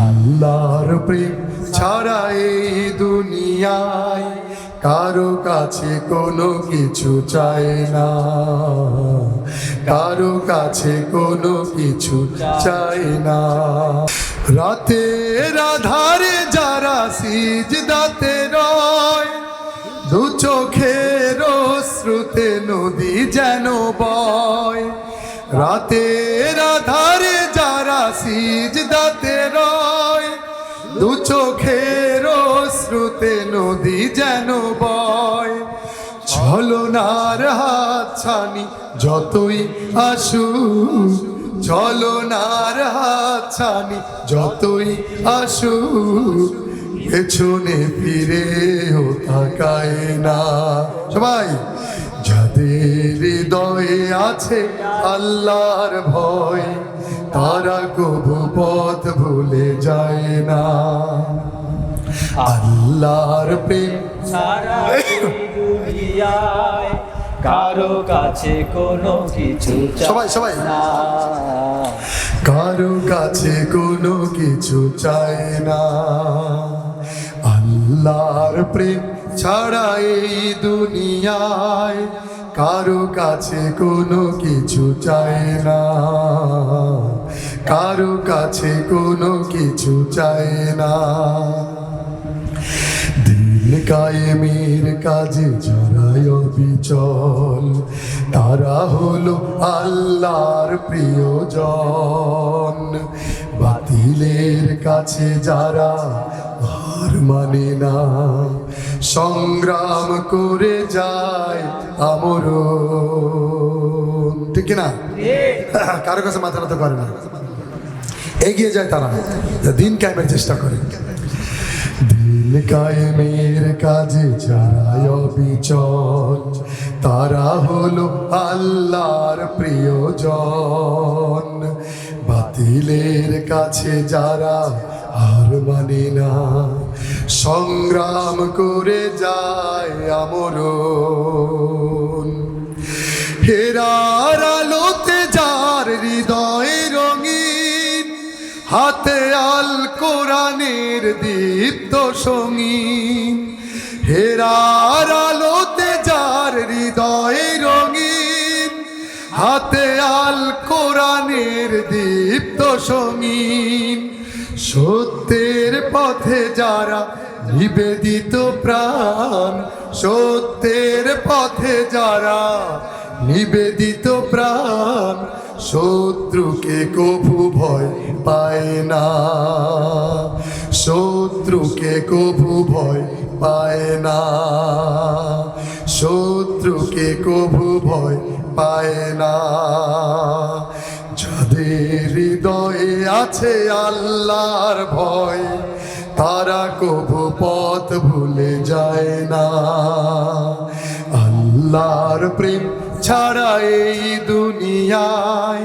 আল্লাহর প্রেম ছাড়া এই দুনিয়ায় কারও কাছে কোনো কিছু চায় না। কারও কাছে কোনো কিছু চায় না। রাতের আধারে যারা সিজদাতে রয়, দু চোখের শ্রুতে নদী যেন বয়। রাতের শ্রুতে নদী যেন বয়, ছলনার হাত ছানি যতই আসু ছলনার হাত ছানি যতই আসু পেছনে ফিরেও তাকায় না। সবাই, যাদের হৃদয়ে আছে আল্লাহর ভয়, তারা কবু পথ ভুলে যায় না। আল্লাহর প্রেম। সারা দুনিয়ায় কারও কাছে কোনো কিছু সবাই, সবাই। না। কারও কাছে কোনো কিছু চায় না। আল্লাহর প্রেম ছাড়া এই দুনিয়ায় কারও কাছে কোনো কিছু চায় না। কারও কাছে কোনো কিছু চায় না। কায়েমের কাজে যারাই অবিচল। তারা হলো আল্লাহর প্রিয়জন। বাতিলের কাছে যারা আর মানে না, সংগ্রাম করে যায় আমর ঠিক না কারও কাছে মাথা নত করে না। এগিয়ে যায় তারা, দিন কায়েমের চেষ্টা করে। কায়েমের কাজে যারা অবিচল, তারা হলো আল্লাহর প্রিয়জন। বাতিলের কাছে যারা আর মানে না, সংগ্রাম করে যায় আমরণ। হেরার হাতে আল কোরআনের দীপ্ত সঙ্গীন। হেরার আলোতে যার হৃদয় রঙিন। হাতে আল কোরআনের দীপ্ত সঙ্গীন। সত্যের পথে যারা নিবেদিত প্রাণ, সত্যের পথে যারা নিবেদিত প্রাণ, শত্রুকে কভু পায় না। শত্রুকে কভু ভয় পায় না। শত্রুকে কভু ভয় পায় না। যাদের হৃদয়ে আছে আল্লাহর ভয়, তারা কভু পথ ভুলে যায় না। আল্লাহর প্রেম ছাড়া এই দুনিয়ায়